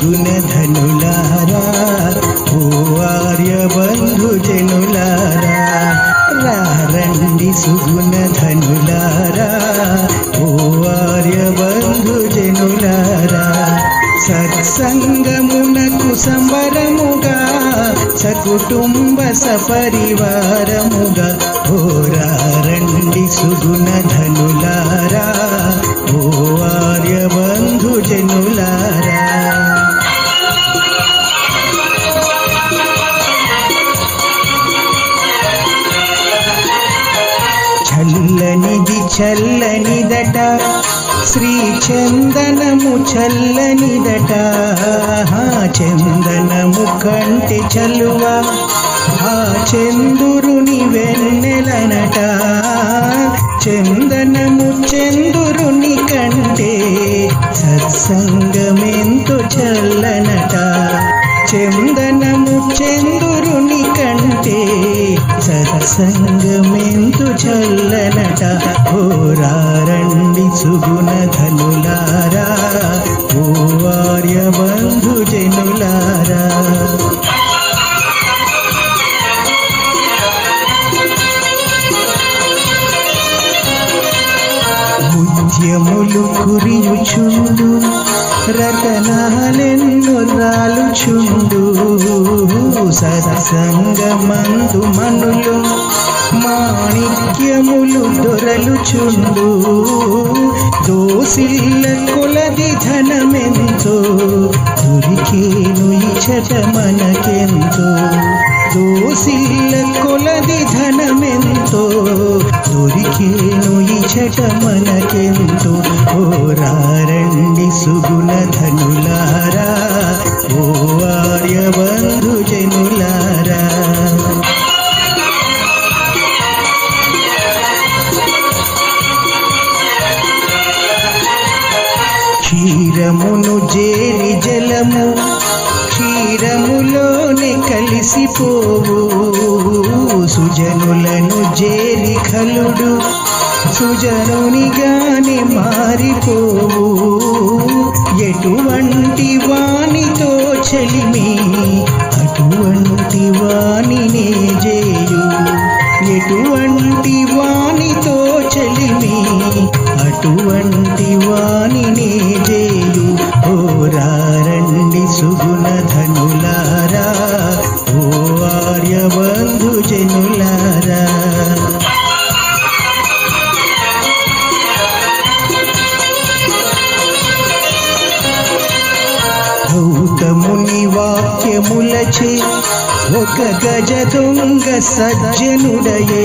జనులారా ఓ ఆర్య బంధు జనులారా రండి సుగుణ ధనులారా ఓ ఆర్య బంధు జనులారా సత్సంగమునకు సంబరముగా సకుటుంబ సపరివారముగా రండి సుగుణ ధనులారా చల్లనిదట. శ్రీ చందనము చల్లనిదట చందనము కంటే చల్లువ ఆ చందురుని వెన్నెలనట. చందనము చందురుని కంటే సత్సంగమెంతో చల్లనట. చందనము చందు సత్సంగమెంతు చల్లనట. ఓరారండి సుగుణ ధనులారా. ఓ ఆర్య బంధు జనులారా. ముత్యములు కురియుచుండు. రతనాలెన్ను రాలుచుండు. సత్సంగమందు మనులు మాణిక్యములు దొరలుచుండు. దోసిల్ల కులది ధనమెంతో దొరికేను ఇచ్చట మనకెంతో. దోసిల్ల కులది ధనమెంతో దొరికేను ఇచ్చట మనకెంతో. ఓరారండి సుగుణ ధనులారా ఓ ఆర్యబంధు జనులారా. క్షీరమును జేరి జలము క్షీరములోనే కలిసిపోవు. సుజనులను జేరి ఖలుడు సుజనునిగాని మారిపోవు. ఎటువంటి వానితో చలిమి అటువంటి వాణినే జేయు. ఎటువంటి వానితో చలిమి అటువంటి వానినే జేయు ఓరారండి సుగుణ ధనులారా ఓ ఆర్యబంధు జనులారా ముని వాక్యములచే ఒక గజ దొంగ సజ్జనుడయే.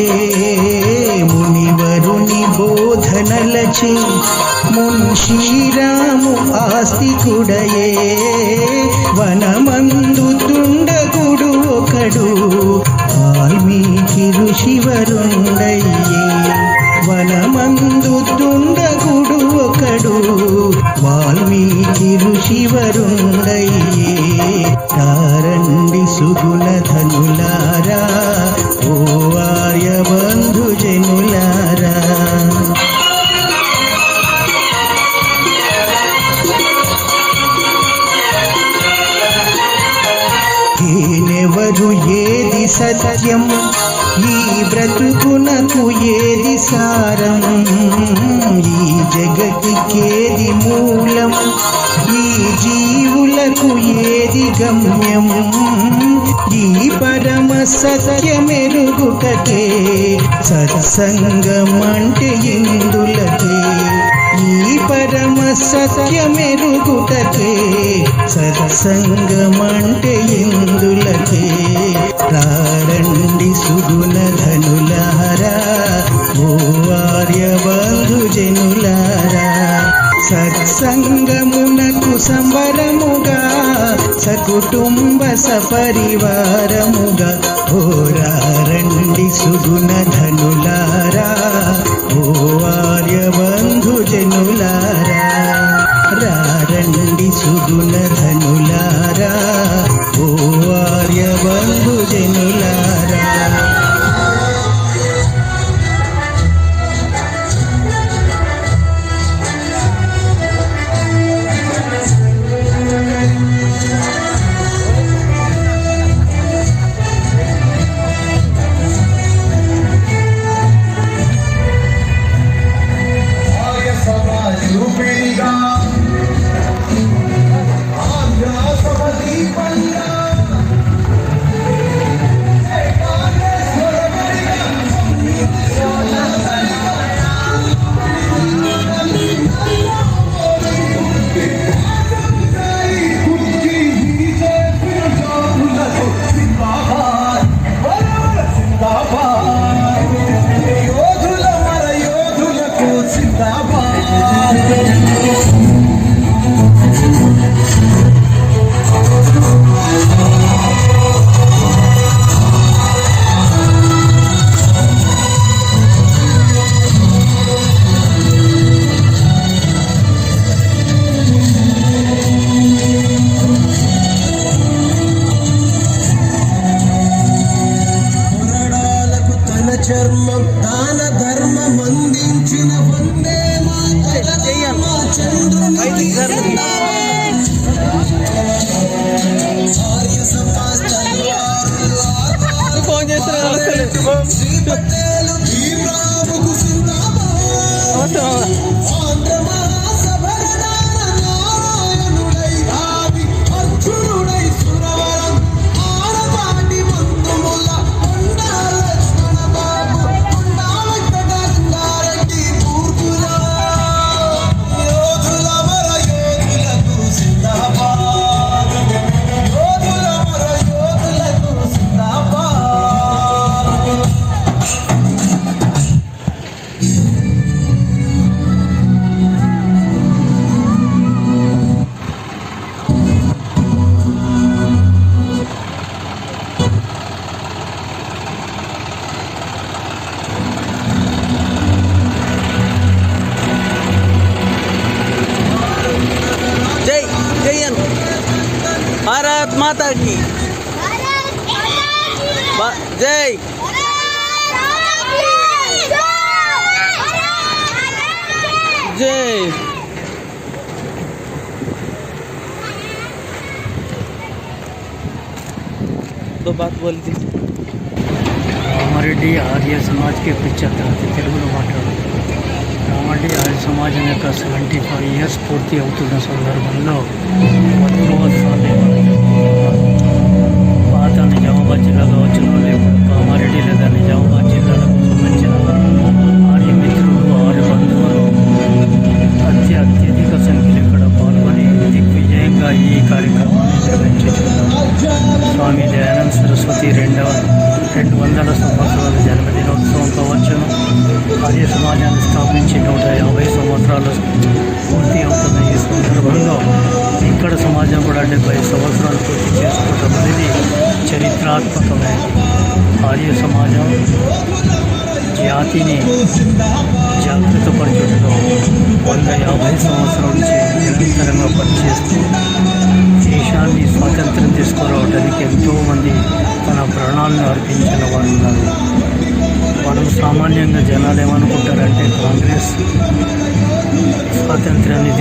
మునివరుని బోధనలచే మున్షీరాము ఆస్తికుడయే. వనమందు తుండకుడు ఒకడు వాల్మీకి ఋషివరుండయ్యే వనమందు తుండకుడు అతడు వాల్మీకి ఋషివరుండయ్యే తారండి సుగుణ ధనులారా. ఏనెవరు ఏది సత్యం ఈ బ్రతుకునకు ఏది సారం ఈ జగతికేది మూలం? ఈ జీవులకు ఏది గమ్యం? ఈ పరమ సత్యమెరుగుటకే సత్సంగమంటే ఇందులకే. ఈ పరమ సత్యమెరుగుటకే సత్సంగమంటే ఇందులకే. రారండి సుగుణ ధనులారా ఓ ఆర్య బంధు జనులారా. సత్సంగమునకు సంబరముగా సకుటుంబ సపరివారముగా ఓరారండి సుగుణ ధనులారా. ఓ ఆర్యవ బంధు జనులారా రారండి సుగుణ ధనులారా. చర్మం దాన ధర్మం అందించిన వందే జై दो बात बोल दी రామారెడ్డి ఆర్య సమాజ్కి పిచ్చెత్తారు తెలుగులో మాట్లాడు రామారెడ్డి ఆర్య సమాజం యొక్క సెవెంటీ ఫైవ్ ఇయర్స్ పూర్తి అవుతున్న సందర్భంలో వధువత్సవాలు పాత నిజామాబాద్ జిల్లా కావచ్చు లేకపోతే కామారెడ్డి లేదా నిజామాబాద్ జిల్లాలకు సంబంధించిన నుంచి అత్యధిక సంఖ్యలో ఇక్కడ పాల్గొని దిగ్విజయంగా ఈ కార్యక్రమాన్ని నిర్వహించుతున్నారు స్వామి దయానంద సరస్వతి రెండవ రెండు వందల సంవత్సరాల జన్మదినోత్సవం కావచ్చు ఆర్య సమాజాన్ని స్థాపించి నూట యాభై సంవత్సరాలు పూర్తి అవుతున్న ఈ సందర్భంలో ఇక్కడ సమాజం కూడా డెబ్బై సంవత్సరాలు పూర్తి చేసుకోవటం అనేది చరిత్రాత్మకమైనది. ఆర్య సమాజం జాతిని జాగ్రత్త జాగృతపరచుటలో వంద యాభై సంవత్సరాల నుంచి నిరంతరంగా పనిచేస్తూ దేశాన్ని స్వాతంత్రం తీసుకురావడానికి ఎంతోమంది తన ప్రాణాలను అర్పించిన వారు ఉన్నారు. మనం సామాన్యంగా జనాలు ఏమనుకుంటారంటే కాంగ్రెస్ స్వాతంత్రాన్ని